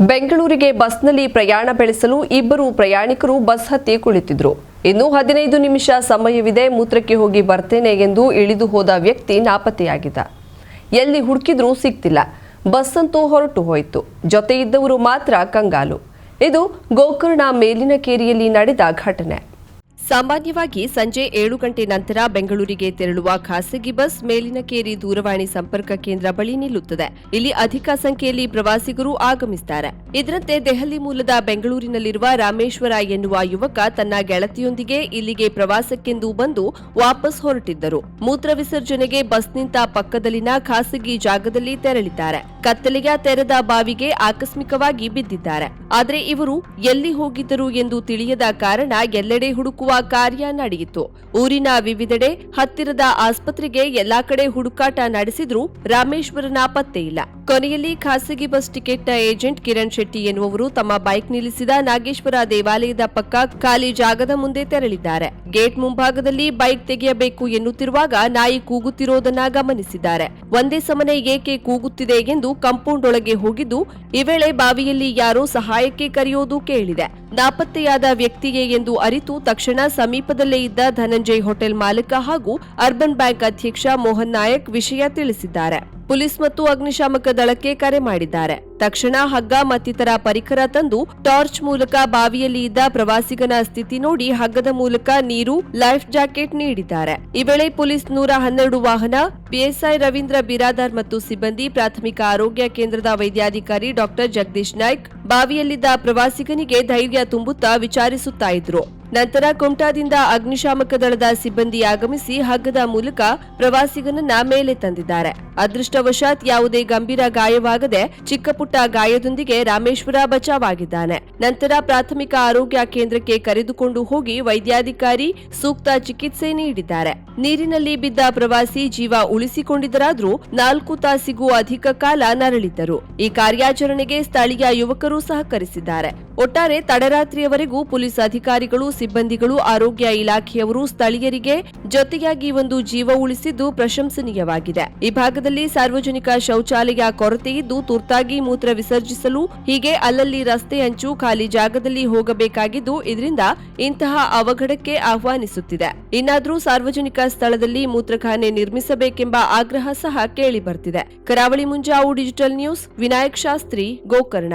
ಬೆಂಗಳೂರಿಗೆ ಬಸ್ನಲ್ಲಿ ಪ್ರಯಾಣ ಬೆಳೆಸಲು ಇಬ್ಬರು ಪ್ರಯಾಣಿಕರು ಬಸ್ ಹತ್ತಿ ಕುಳಿತಿದ್ರು ಇನ್ನು ಹದಿನೈದು ನಿಮಿಷ ಸಮಯವಿದೆ, ಮೂತ್ರಕ್ಕೆ ಹೋಗಿ ಬರ್ತೇನೆ ಎಂದು ಇಳಿದು ಹೋದ ವ್ಯಕ್ತಿ ನಾಪತ್ತೆಯಾಗಿದ್ದ. ಎಲ್ಲಿ ಹುಡುಕಿದ್ರೂ ಸಿಗ್ತಿಲ್ಲ. ಬಸ್ ಅಂತೂ ಹೊರಟು ಹೋಯಿತು. ಜೊತೆ ಇದ್ದವರು ಮಾತ್ರ ಕಂಗಾಲು. ಇದು ಗೋಕರ್ಣ ಮೇಲಿನ ಕೇರಿಯಲ್ಲಿ ನಡೆದ ಘಟನೆ. ಸಾಮಾನ್ಯವಾಗಿ ಸಂಜೆ ಏಳು ಗಂಟೆ ನಂತರ ಬೆಂಗಳೂರಿಗೆ ತೆರಳುವ ಖಾಸಗಿ ಬಸ್ ಮೇಲಿನಕೇರಿ ದೂರವಾಣಿ ಸಂಪರ್ಕ ಕೇಂದ್ರ ಬಳಿ ನಿಲ್ಲುತ್ತದೆ. ಇಲ್ಲಿ ಅಧಿಕ ಸಂಖ್ಯೆಯಲ್ಲಿ ಪ್ರವಾಸಿಗರು ಆಗಮಿಸುತ್ತಾರೆ ಇದರಂತೆ ದೆಹಲಿ ಮೂಲದ ಬೆಂಗಳೂರಿನಲ್ಲಿರುವ ರಾಮೇಶ್ವರ ಎನ್ನುವ ಯುವಕ ತನ್ನ ಗೆಳತಿಯೊಂದಿಗೆ ಇಲ್ಲಿಗೆ ಪ್ರವಾಸಕ್ಕೆಂದು ಬಂದು ವಾಪಸ್ ಹೊರಟಿದ್ದರು. ಮೂತ್ರ ವಿಸರ್ಜನೆಗೆ ಬಸ್ ನಿಂತ ಪಕ್ಕದಲ್ಲಿನ ಖಾಸಗಿ ಜಾಗದಲ್ಲಿ ತೆರಳಿದ್ದಾರೆ. ಕತ್ತಲೆಯ ತೆರೆದ ಬಾವಿಗೆ ಆಕಸ್ಮಿಕವಾಗಿ ಬಿದ್ದಿದ್ದಾರೆ. ಆದರೆ ಇವರು ಎಲ್ಲಿ ಹೋಗಿದ್ದರು ಎಂದು ತಿಳಿಯದ ಕಾರಣ ಎಲ್ಲೆಡೆ ಹುಡುಕುವ ಕಾರ್ಯ ನಡೆಯಿತು. ಊರಿನ ವಿವಿಧೆಡೆ ಹತ್ತಿರದ ಆಸ್ಪತ್ರೆಗೆ ಎಲ್ಲಾ ಕಡೆ ಹುಡುಕಾಟ ನಡೆಸಿದ್ರೂ ರಾಮೇಶ್ವರನ ಪತ್ತೆ ಇಲ್ಲ. ಕೊನೆಯಲ್ಲಿ ಖಾಸಗಿ ಬಸ್ ಟಿಕೆಟ್ನ ಏಜೆಂಟ್ ಕಿರಣ್ ಶೆಟ್ಟಿ ಎನ್ನುವರು ತಮ್ಮ ಬೈಕ್ ನಿಲ್ಲಿಸಿದ ನಾಗೇಶ್ವರ ದೇವಾಲಯದ ಪಕ್ಕ ಖಾಲಿ ಜಾಗದ ಮುಂದೆ ತೆರಳಿದ್ದಾರೆ. ಗೇಟ್ ಮುಂಭಾಗದಲ್ಲಿ ಬೈಕ್ ತೆಗೆಯಬೇಕು ಎನ್ನುತ್ತಿರುವಾಗ ನಾಯಿ ಕೂಗುತ್ತಿರೋದನ್ನ ಗಮನಿಸಿದ್ದಾರೆ. ಒಂದೇ ಸಮನೆ ಏಕೆ ಕೂಗುತ್ತಿದೆ ಎಂದು ಕಾಂಪೌಂಡ್ ಒಳಗೆ ಹೋಗಿದ್ದು, ಈ ವೇಳೆ ಬಾವಿಯಲ್ಲಿ ಯಾರೋ ಸಹಾಯಕ್ಕೆ ಕರೆಯೋದು ಕೇಳಿದೆ. ನಾಪತ್ತೆಯಾದ ವ್ಯಕ್ತಿಯೇ ಎಂದು ಅರಿತು ತಕ್ಷಣ ಸಮೀಪದಲ್ಲೇ ಇದ್ದ ಧನಂಜಯ್ ಹೋಟೆಲ್ ಮಾಲೀಕ ಹಾಗೂ ಅರ್ಬನ್ ಬ್ಯಾಂಕ್ ಅಧ್ಯಕ್ಷ ಮೋಹನ್ ನಾಯಕ್ ವಿಷಯ ತಿಳಿಸಿದ್ದಾರೆ. ಪೊಲೀಸ್ ಮತ್ತು ಅಗ್ನಿಶಾಮಕ ದಳಕ್ಕೆ ಕರೆ ಮಾಡಿದ್ದಾರೆ. ತಕ್ಷಣ ಹಗ್ಗ ಮತ್ತಿತರ ಪರಿಕರ ತಂದು ಟಾರ್ಚ್ ಮೂಲಕ ಬಾವಿಯಲ್ಲಿ ಇದ್ದ ಪ್ರವಾಸಿಗನ ಸ್ಥಿತಿ ನೋಡಿ ಹಗ್ಗದ ಮೂಲಕ ನೀರು, ಲೈಫ್ ಜಾಕೆಟ್ ನೀಡಿದ್ದಾರೆ. ಈ ವೇಳೆ ಪೊಲೀಸ್ ನೂರ ಹನ್ನೆರಡು ವಾಹನ, ಪಿಎಸ್ಐ ರವೀಂದ್ರ ಬಿರಾದಾರ್ ಮತ್ತು ಸಿಬ್ಬಂದಿ, ಪ್ರಾಥಮಿಕ ಆರೋಗ್ಯ ಕೇಂದ್ರದ ವೈದ್ಯಾಧಿಕಾರಿ ಡಾಕ್ಟರ್ ಜಗದೀಶ್ ನಾಯ್ಕ್, ಬಾವಿಯಲ್ಲಿದ್ದ ಪ್ರವಾಸಿಗನಿಗೆ ಧೈರ್ಯ ತುಂಬುತ್ತಾ ವಿಚಾರಿಸುತ್ತಾ ಇದ್ರು. ನಂತರ ಕುಮಟಾದಿಂದ ಅಗ್ನಿಶಾಮಕ ದಳದ ಸಿಬ್ಬಂದಿ ಆಗಮಿಸಿ ಹಗ್ಗದ ಮೂಲಕ ಪ್ರವಾಸಿಗನನ್ನ ಮೇಲೆ ತಂದಿದ್ದಾರೆ. ಅದೃಷ್ಟವಶಾತ್ ಯಾವುದೇ ಗಂಭೀರ ಗಾಯವಾಗದೆ ಚಿಕ್ಕಪುಟ್ಟ ಗಾಯದೊಂದಿಗೆ ರಾಮೇಶ್ವರ ಬಚಾವಾಗಿದ್ದಾನೆ. ನಂತರ ಪ್ರಾಥಮಿಕ ಆರೋಗ್ಯ ಕೇಂದ್ರಕ್ಕೆ ಕರೆದುಕೊಂಡು ಹೋಗಿ ವೈದ್ಯಾಧಿಕಾರಿ ಸೂಕ್ತ ಚಿಕಿತ್ಸೆ ನೀಡಿದ್ದಾರೆ. ನೀರಿನಲ್ಲಿ ಬಿದ್ದ ಪ್ರವಾಸಿ ಜೀವ ಉಳಿಸಿಕೊಂಡಿದ್ದರಾದರೂ ನಾಲ್ಕು ತಾಸಿಗೂ ಅಧಿಕ ಕಾಲ ನರಳಿದ್ದರು. ಈ ಕಾರ್ಯಾಚರಣೆಗೆ ಸ್ಥಳೀಯ ಯುವಕರು ಸಹಕರಿಸಿದ್ದಾರೆ. ಒಟ್ಟಾರೆ ತಡರಾತ್ರಿಯವರೆಗೂ ಪೊಲೀಸ್ ಅಧಿಕಾರಿಗಳು, ಸಿಬ್ಬಂದಿಗಳು, ಆರೋಗ್ಯ ಇಲಾಖೆಯವರು ಸ್ಥಳೀಯರಿಗೆ ಜೊತೆಯಾಗಿ ಒಂದು ಜೀವ ಉಳಿಸಿದ್ದು ಪ್ರಶಂಸನೀಯವಾಗಿದೆ. ಈ ಭಾಗದಲ್ಲಿ ಸಾರ್ವಜನಿಕ ಶೌಚಾಲಯ ಕೊರತೆಯಿದ್ದು ತುರ್ತಾಗಿ ಮೂತ್ರ ವಿಸರ್ಜಿಸಲು ಹೀಗೆ ಅಲ್ಲಲ್ಲಿ ರಸ್ತೆ ಅಂಚು ಖಾಲಿ ಜಾಗದಲ್ಲಿ ಹೋಗಬೇಕಾಗಿದ್ದು ಇದರಿಂದ ಇಂತಹ ಅವಘಡಕ್ಕೆ ಆಹ್ವಾನಿಸುತ್ತಿದೆ. ಇನ್ನಾದರೂ ಸಾರ್ವಜನಿಕ ಸ್ಥಳದಲ್ಲಿ ಮೂತ್ರಖಾನೆ ನಿರ್ಮಿಸಬೇಕೆಂಬ ಆಗ್ರಹ ಸಹ ಕೇಳಿ ಬರ್ತಿದೆ ಕರಾವಳಿ ಮುಂಜಾವು ಡಿಜಿಟಲ್ ನ್ಯೂಸ್, ವಿನಾಯಕ್ ಶಾಸ್ತ್ರಿ, ಗೋಕರ್ಣ.